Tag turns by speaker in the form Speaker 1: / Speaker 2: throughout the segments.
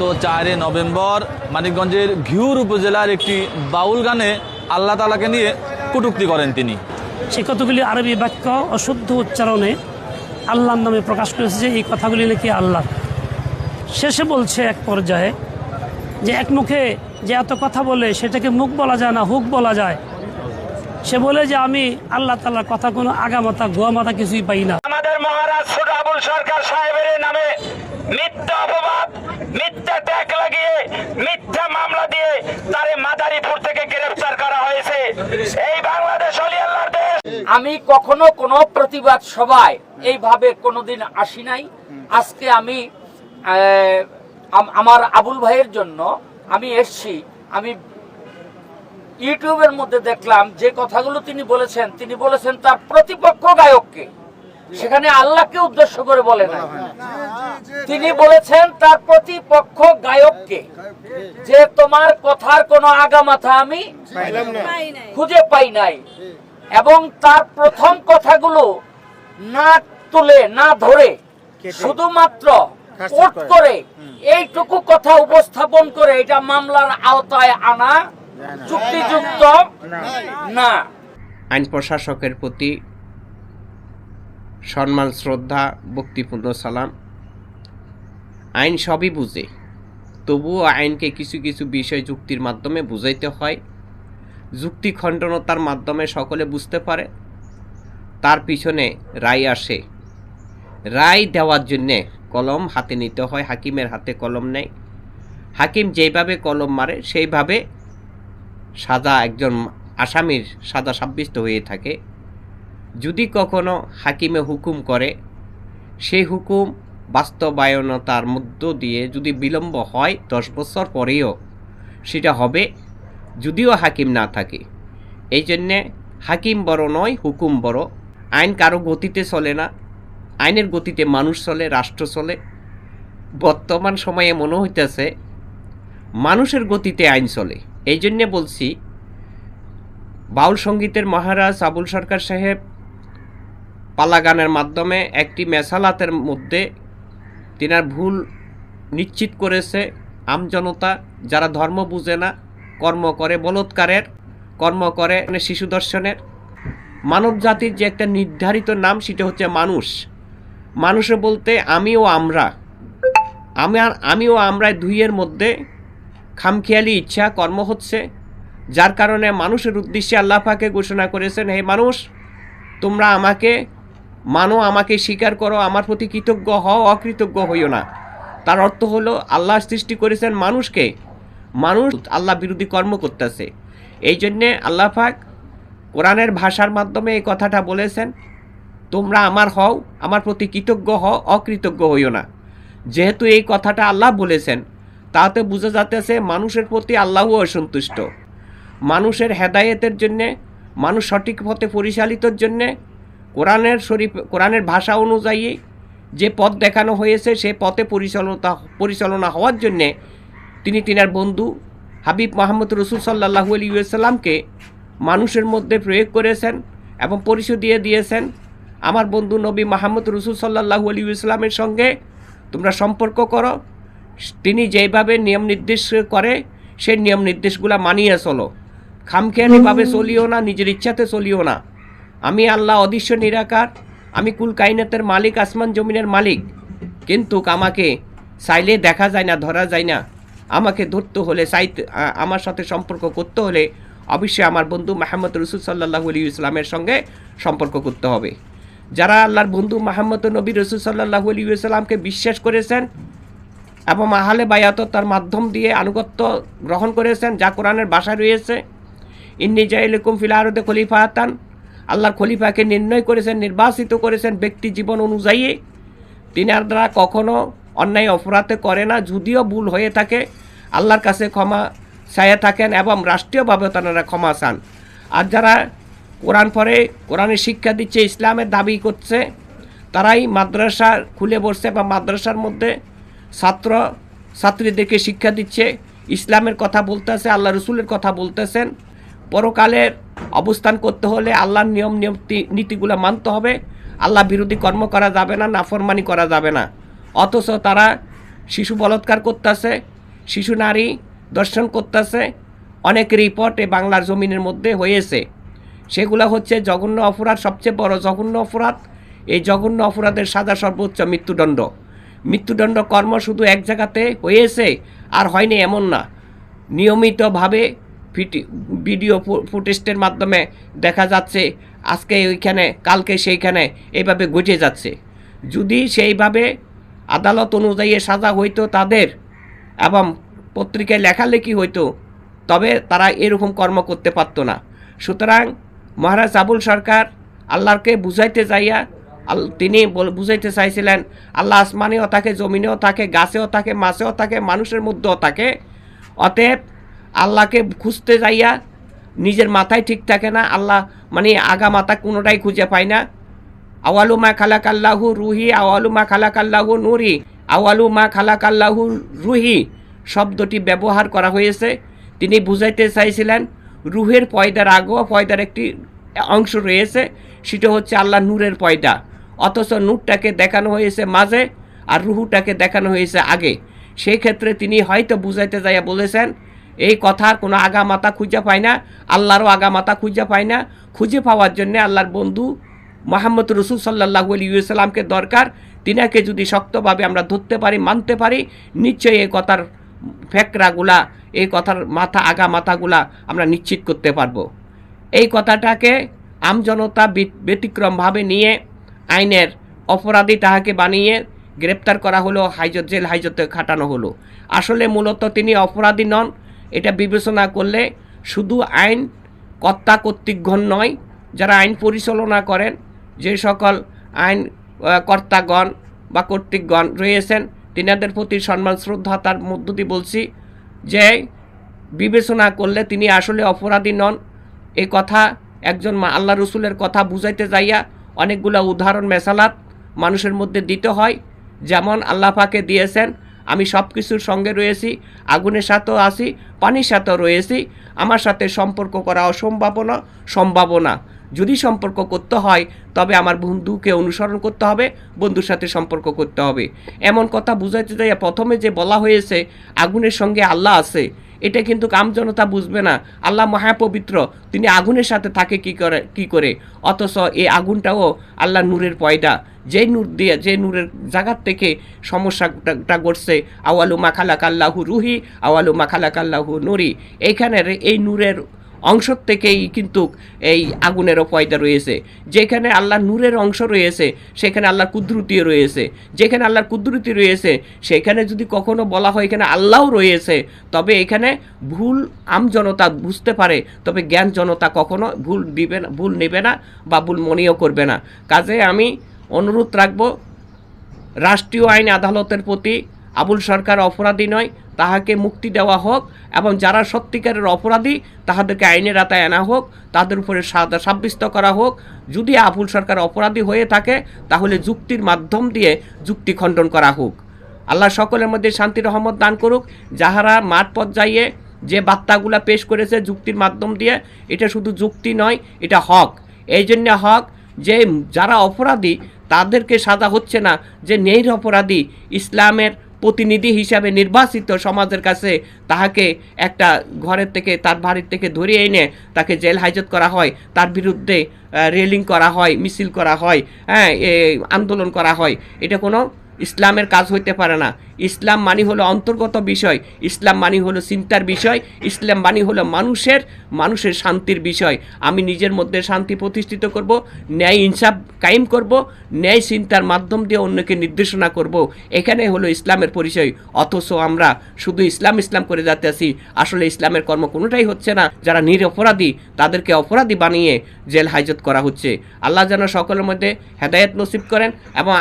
Speaker 1: গত চারে নভেম্বর মানিকগঞ্জের ঘিউর উপজেলার একটি বাউল গানে আল্লাহ তালাকে নিয়ে কটূক্তি করেন তিনি।
Speaker 2: সে কতগুলি আরবি বাক্য অশুদ্ধ উচ্চারণে আল্লাহর নামে প্রকাশ করেছে যে এই কথাগুলি নাকি আল্লাহ শেষে বলছে এক পর্যায়ে যে এক মুখে যে এত কথা বলে সেটাকে মুখ বলা যায় না হুক বলা যায়। সে বলে যে আমি আল্লাহ তাল্লার কথা কোনো আগামাতা গোয়ামাতা কিছুই পাই না।
Speaker 3: আমাদের মহারাজ ছোট আবুল সরকার সাহেবের নামে মিথ্যা অপবাদ মিথ্যা ট্যাগ লাগিয়ে, মিথ্যা মামলা দিয়ে তারে মাদারীপুর থেকে গ্রেফতার করা হয়েছে। এই বাংলাদেশ
Speaker 4: আমি কখনো কোনো প্রতিবাদ সভায় এইভাবে কোনোদিন আসি নাই। আজকে আমি, আমার আবুল ভাইয়ের জন্য আমি এসছি। আমি ইউটিউবের মধ্যে দেখলাম যে কথাগুলো তিনি বলেছেন। তিনি বলেছেন তার প্রতিপক্ষ গায়ককে। সেখানে আল্লাহকে উদ্দেশ্য করে বলে নাই। তিনি বলেছেন তার প্রতিপক্ষ গায়ককে যে তোমার কথার কোনো আগামাথা আমি খুঁজে পাই নাই। এবং তার প্রথম কথাগুলো না তুলে না ধরে শুধুমাত্র কোট করে। এইটুকু কথা উপস্থাপন করে এটা মামলার আওতায় আনা চুক্তিযুক্ত না।
Speaker 5: আইন প্রশাসকের প্রতি সম্মান, শ্রদ্ধা, ভক্তিপূর্ণ সালাম। আইন সবই বুঝে। তবুও আইনকে কিছু কিছু বিষয় যুক্তির মাধ্যমে বুঝাইতে হয়। যুক্তি খণ্ডনতার মাধ্যমে সকলে বুঝতে পারে। তার পিছনে রায় আসে। রায় দেওয়ার জন্যে কলম হাতে নিতে হয়, হাকিমের হাতে কলম নেই হাকিম যেইভাবে কলম মারে, সেইভাবে সাজা একজন আসামির সাজা সাব্যস্ত হয়ে থাকে। যদি কখনো হাকিমে হুকুম করে সেই হুকুম বাস্তবায়নতার মধ্য দিয়ে যদি বিলম্ব হয় দশ বছর পরেও, সেটা হবে যদিও হাকিম না থাকে। এই জন্যে হাকিম বড় নয়, হুকুম বড়। আইন কারও গতিতে চলে না, আইনের গতিতে মানুষ চলে, রাষ্ট্র চলে। বর্তমান সময়ে মনে হইতেছে, মানুষের গতিতে আইন চলে। এই জন্যে বলছি, বাউল সঙ্গীতের মহারাজ আবুল সরকার সাহেব পালা গানের মাধ্যমে একটি মেসালাতের মধ্যে তিনার ভুল নিশ্চিত করেছে আমজনতা যারা ধর্ম বুঝে না, কর্ম করে বলৎকারের, কর্ম করে মানে শিশু দর্শনের। মানব জাতির যে একটা নির্ধারিত নাম, সেটা হচ্ছে মানুষ। মানুষে বলতে, আমি ও আমরা। আমি আমি ও আমরা দুইয়ের মধ্যে খামখেয়ালি ইচ্ছা, কর্ম হচ্ছে। যার কারণে মানুষের উদ্দেশ্যে আল্লাহ পাকে ঘোষণা করেছেন, হে মানুষ, তোমরা আমাকে মানো, আমাকে স্বীকার করো, আমার প্রতি কৃতজ্ঞ হও, অকৃতজ্ঞ হইও না। তার অর্থ হলো, আল্লাহ সৃষ্টি করেছেন মানুষকে। মানুষ আল্লাহ বিরোধী কর্ম করতেছে। এই জন্যে আল্লাহ পাক কোরআনের ভাষার মাধ্যমে এই কথাটা বলেছেন, তোমরা আমার হও, আমার প্রতি কৃতজ্ঞ হও, অকৃতজ্ঞ হইও না। যেহেতু এই কথাটা আল্লাহ বলেছেন, তাতে বোঝা যাতেছে মানুষের প্রতি আল্লাহও অসন্তুষ্ট। মানুষের হেদায়েতের জন্যে, মানুষ সঠিক পথে পরিচালিতর জন্যে কোরআনের শরীফ, কোরআনের ভাষা অনুযায়ী যে পথ দেখানো হয়েছে, সে পথে পরিচালনা পরিচালনা হওয়ার জন্যে তিনি তিনার বন্ধু হাবিব মাহমুদ রসুল সাল্লাহু আলী সাল্লামকে মানুষের মধ্যে প্রয়োগ করেছেন এবং পরিচয় দিয়ে দিয়েছেন। আমার বন্ধু নবী মাহমুদ রসুল সাল্লাহু আলী ইসলামের সঙ্গে তোমরা সম্পর্ক করো। তিনি যেভাবে নিয়ম নির্দেশ করে সেই নিয়ম নির্দেশগুলো মানিয়ে চলো। খামখেয়ালিভাবে চলিও না, নিজের ইচ্ছাতে চলিও না। আমি আল্লাহ অদৃশ্য নিরাকার, আমি কুল কাইনাতের মালিক, আসমান জমিনের মালিক। কিন্তু আমাকে চাইলে দেখা যায় না, ধরা যায় না। আমাকে ধরতে হলে, চাইতে আমার সাথে সম্পর্ক করতে হলে অবশ্যই আমার বন্ধু মাহমদ রসুল সাল্লাহ আলী ইসলামের সঙ্গে সম্পর্ক করতে হবে। যারা আল্লাহর বন্ধু মাহমদ নবী রসুল সাল্লাহ আলী ইসলামকে বিশ্বাস করেছেন এবং আহলে বায়াত তার মাধ্যম দিয়ে আনুগত্য গ্রহণ করেছেন, যা কোরআনের বাসায় রয়েছে, ইন্নি জাইলকুম খলিফা হাতান আল্লাহর খলিফাকে নির্ণয় করেছেন নির্বাচিত করেছেন ব্যক্তি জীবন অনুযায়ী। তিনি আর দ্বারা কখনো অন্যায় অপরাধে করে না, যদিও ভুল হয়ে থাকে। আল্লাহর কাছে ক্ষমা চাইয়ে থাকেন এবং রাষ্ট্রীয়ভাবে তারা ক্ষমা চান। আর যারা কোরআন পরে কোরআনের শিক্ষা দিচ্ছে, ইসলামের দাবি করছে, তারাই মাদ্রাসা খুলে বসছে বা মাদ্রাসার মধ্যে ছাত্র, ছাত্রীদেরকে শিক্ষা দিচ্ছে। ইসলামের কথা বলতেছে, আল্লাহ রসুলের কথা বলতেছেন। পরকালের অবস্থান করতে হলে আল্লাহর নিয়ম নীতি- নীতিগুলো মানতে হবে। আল্লাহ বিরোধী কর্ম করা যাবে না, নাফরমানি করা যাবে না। অথচ তারা শিশু বলৎকার করতেছে, শিশু নারী দর্শন করতেছে। অনেক রিপোর্টে বাংলার জমিনের মধ্যে হয়েছে। সেগুলো হচ্ছে জঘন্য অপরাধ, সবচেয়ে বড় জঘন্য অপরাধ। এই জঘন্য অপরাধের সাজা সর্বোচ্চ মৃত্যুদণ্ড। মৃত্যুদণ্ড কর্ম শুধু এক জায়গাতে হয়েছে আর হয়নি এমন না। নিয়মিতভাবে ভিডিও ফু- ফুটেজের মাধ্যমে দেখা যাচ্ছে আজকে ওইখানে, কালকে সেইখানে এইভাবে ঘটে যাচ্ছে। যদি সেইভাবে আদালত অনুযায়ী সাজা হইতো তাদের এবং পত্রিকায় লেখালেখি হইতো, তবে তারা এরকম কর্ম করতে পারতো না। সুতরাং মহারাজ আবুল সরকার আল্লাহকে বুঝাইতে যাইয়া তিনি বুঝাইতে চাইছিলেন, আল্লাহ আসমানেও থাকে, জমিনেও থাকে, গাছেও থাকে, মাছেও থাকে, মানুষের মধ্যেও থাকে, অতএব আল্লাহকে খুঁজতে যাইয়া নিজের মাথায় ঠিক থাকে না, আল্লাহ মানে আগা মাথা কোনোটাই খুঁজে পায় না। আওয়ালু মা খালাক আল্লাহু রুহি, আওয়ালু মা খালাক আল্লাহু নুরি, আওয়ালু মা খালাক আল্লাহু রুহি শব্দটি ব্যবহার করা হয়েছে। তিনি বুঝাইতে চাইছিলেন, রুহের পয়দার আগেও পয়দার একটি অংশ রয়েছে, সেটা হচ্ছে আল্লাহ নূরের পয়দা। অথচ নূরটাকে দেখানো হয়েছে মাঝে আর রুহুটাকে দেখানো হয়েছে আগে। সেই ক্ষেত্রে তিনি হয়তো বুঝাইতে যাইয়া বলেছেন এই কথার কোনো আগা মাথা খুঁজে পায় না, আল্লাহরও আগা মাথা খুঁজে পায় না। খুঁজে পাওয়ার জন্য আল্লাহর বন্ধু মোহাম্মদ রসুল সাল্লাহ আলিউসালামকে দরকার। তিনাকে যদি শক্তভাবে আমরা ধরতে পারি, মানতে পারি, নিশ্চয়ই এই কথার ফেকরাগুলা, এই কথার মাথা আগা মাথাগুলা আমরা নিশ্চিত করতে পারব। এই কথাটাকে আমজনতা ব্যতিক্রমভাবে নিয়ে আইনের অপরাধী তাহাকে বানিয়ে গ্রেপ্তার করা হলো হাইজত জেল হাইজতে খাটানো হলো। আসলে মূলত তিনি অপরাধী নন এটা বিবেচনা করলে শুধু আইন কর্তা কর্তৃকগণ নয়, যারা আইন পরিচালনা করেন, যে সকল আইন কর্তাগণ বা কর্তৃকগণ রয়েছেন, তিনাদের প্রতি সম্মান, শ্রদ্ধা তার মধ্য দিয়ে বলছি যে বিবেচনা করলে তিনি আসলে অপরাধী নন। এই কথা একজন আল্লাহ রসুলের কথা বুঝাইতে যাইয়া অনেকগুলো উদাহরণ, মেসালাত মানুষের মধ্যে দিতে হয়। যেমন আল্লাহ পাকে দিয়েছেন আমি সব কিছুর সঙ্গে রয়েছি, আগুনের সাথেও আছি, পানির সাথেও রয়েছি। আমার সাথে সম্পর্ক করা অসম্ভাবনা, সম্ভাবনা। যদি সম্পর্ক করতে হয়, তবে আমার বন্ধুকে অনুসরণ করতে হবে, বন্ধুর সাথে সম্পর্ক করতে হবে। এমন কথা বুঝাইতে যাইয়া প্রথমে যে বলা হয়েছে, আগুনের সঙ্গে আল্লাহ আছে। এটা কিন্তু কামজনতা বুঝবে না। আল্লাহ মহাপবিত্র, তিনি আগুনের সাথে থাকে কি করে কি করে? অথচ এই আগুনটাও আল্লাহ নূরের পয়দা। যে নূর দিয়ে, যে নূরের জায়গার থেকে সমস্যাটা ঘটছে আওয়ালু মাখালাক আল্লাহু রুহি আওয়ালু মাখালাক আল্লাহু নুরি। এইখানের এই নূরের অংশ থেকেই কিন্তু এই আগুনেরও পয়দা রয়েছে। যেখানে আল্লাহ নূরের অংশ রয়েছে, সেখানে আল্লাহর কুদরতিও রয়েছে। যেখানে আল্লাহর কুদরতি রয়েছে, সেখানে যদি কখনো বলা হয় এখানে আল্লাহও রয়েছে, তবে এখানে ভুল আম জনতা বুঝতে পারে, তবে জ্ঞান জনতা কখনো ভুল দিবে না, ভুল নেবে না বা ভুল মনেও করবে না। কাজে আমি অনুরোধ রাখব, রাষ্ট্রীয় আইন আদালতের প্রতি আবুল সরকার অপরাধী নয়, তাহাকে মুক্তি দেওয়া হোক এবং যারা সত্যিকারের অপরাধী, তাহাদেরকে আইনের আতায় আনা হোক, তাদের উপরে সাজা সাব্যস্ত করা হোক। যদি আবুল সরকার অপরাধী হয়ে থাকে, তাহলে যুক্তির মাধ্যম দিয়ে যুক্তি খণ্ডন করা হোক। আল্লাহ সকলের মধ্যে শান্তি, রহমত দান করুক। যাহারা মাঠ পর্যায়ে যে বার্তাগুলা পেশ করেছে যুক্তির মাধ্যম দিয়ে, এটা শুধু যুক্তি নয়, এটা হক। এই জন্য হক যে যারা অপরাধী, তাদেরকে সাজা হচ্ছে না যে নেই অপরাধী। ইসলামের প্রতিনিধি হিসাবে নির্বাচিত সমাজের কাছে তাহাকে একটা ঘরের থেকে, তার বাড়ির থেকে ধরিয়ে এনে তাকে জেল হাজত করা হয়। তার বিরুদ্ধে রেলিং করা হয়, মিছিল করা হয় হ্যাঁ আন্দোলন করা হয়। এটা কোনো ইসলামের কাজ হইতে পারে না। ইসলাম মানি হলো অন্তর্গত বিষয়, ইসলাম মানি হলো চিন্তার বিষয়, ইসলাম মানি হলো মানুষের মানুষের শান্তির বিষয়। আমি নিজের মধ্যে শান্তি প্রতিষ্ঠিত করব, ন্যায় ইনসাফ কায়েম করব, ন্যায় চিন্তার মাধ্যম দিয়ে অন্যকে নির্দেশনা করব। এখানে হলো ইসলামের পরিচয়। অথচ আমরা শুধু ইসলাম ইসলাম করে যাতে আছি। আসলে ইসলামের কর্ম কোনোটাই হচ্ছে না। যারা নিরপরাধী, তাদেরকে অপরাধী বানিয়ে জেল হাজত করা হচ্ছে। আল্লাহ যেন সকলের মধ্যে হেদায়েত নসিব করেন এবং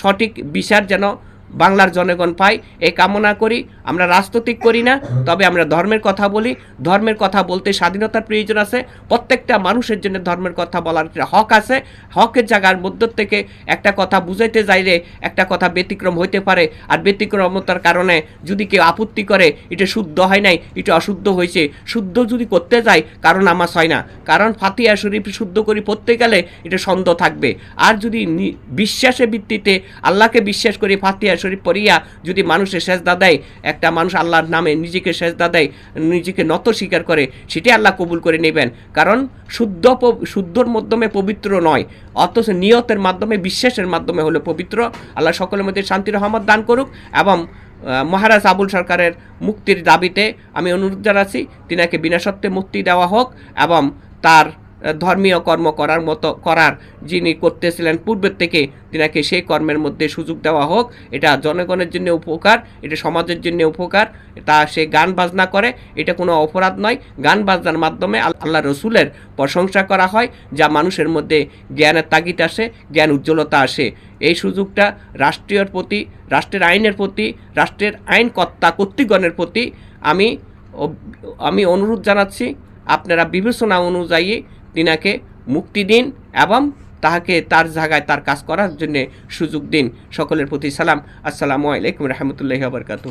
Speaker 5: সঠিক বিচার যেন বাংলার জনগণ পায়। এই কামনা করি। আমরা রাজনৈতিক করি না, তবে আমরা ধর্মের কথা বলি। ধর্মের কথা বলতে স্বাধীনতার প্রয়োজন আছে। প্রত্যেকটা মানুষের জন্য ধর্মের কথা বলার একটা হক আছে। হকের জায়গার মধ্য থেকে একটা কথা বুঝাইতে যাইলে একটা কথা ব্যতিক্রম হইতে পারে। আর ব্যতিক্রমতার কারণে যদি কেউ আপত্তি করে, এটা শুদ্ধ হয় নাই, এটা অশুদ্ধ হয়েছে শুদ্ধ যদি করতে যায় কারণ আমার হয় না। কারণ ফাতিয়া শরীফ শুদ্ধ করি পড়তে গেলে এটা সন্দেহ থাকবে। আর যদি বিশ্বাসের ভিত্তিতে আল্লাহকে বিশ্বাস করে ফাতিয়া শরীফ পড়িয়া যদি মানুষের সেজদা দেয় একটা মানুষ আল্লাহর নামে নিজেকে সেজদা দেয়, নিজেকে নত স্বীকার করে, সেটাই আল্লাহ কবুল করে নেবেন। কারণ শুদ্ধ শুদ্ধর মাধ্যমে পবিত্র নয়, অথচ নিয়তের মাধ্যমে, বিশ্বাসের মাধ্যমে হলো পবিত্র। আল্লাহ সকলের মধ্যে শান্তি, রহমত দান করুক এবং মহারাজ আবুল সরকারের মুক্তির দাবিতে আমি অনুরোধ জানাচ্ছি, তিনাকে বিনা সত্ত্বে মুক্তি দেওয়া হোক এবং তার ধর্মীয় কর্ম করার মতো, করার যিনি করতেছিলেন পূর্বের থেকে, তিনাকে সেই কর্মের মধ্যে সুযোগ দেওয়া হোক। এটা জনগণের জন্য উপকার, এটা সমাজের জন্য উপকার। তা সে গান বাজনা করে, এটা কোনো অপরাধ নয়। গান বাজনার মাধ্যমে আল্লাহ রসুলের প্রশংসা করা হয়, যা মানুষের মধ্যে জ্ঞানের তাগিদ আসে, জ্ঞান উজ্জ্বলতা আসে। এই সুযোগটা রাষ্ট্রীয়র প্রতি, রাষ্ট্রের আইনের প্রতি, রাষ্ট্রের আইনকর্তা কর্তৃগণের প্রতি আমি আমি অনুরোধ জানাচ্ছি, আপনারা বিবেচনা অনুযায়ী তিনাকে মুক্তি দিন এবং তাহাকে তার জায়গায় তার কাজ করার জন্য সুযোগ দিন। সকলের প্রতি সালাম। আসসালামু আলাইকুম রহমতুল্লাহ বরকাতু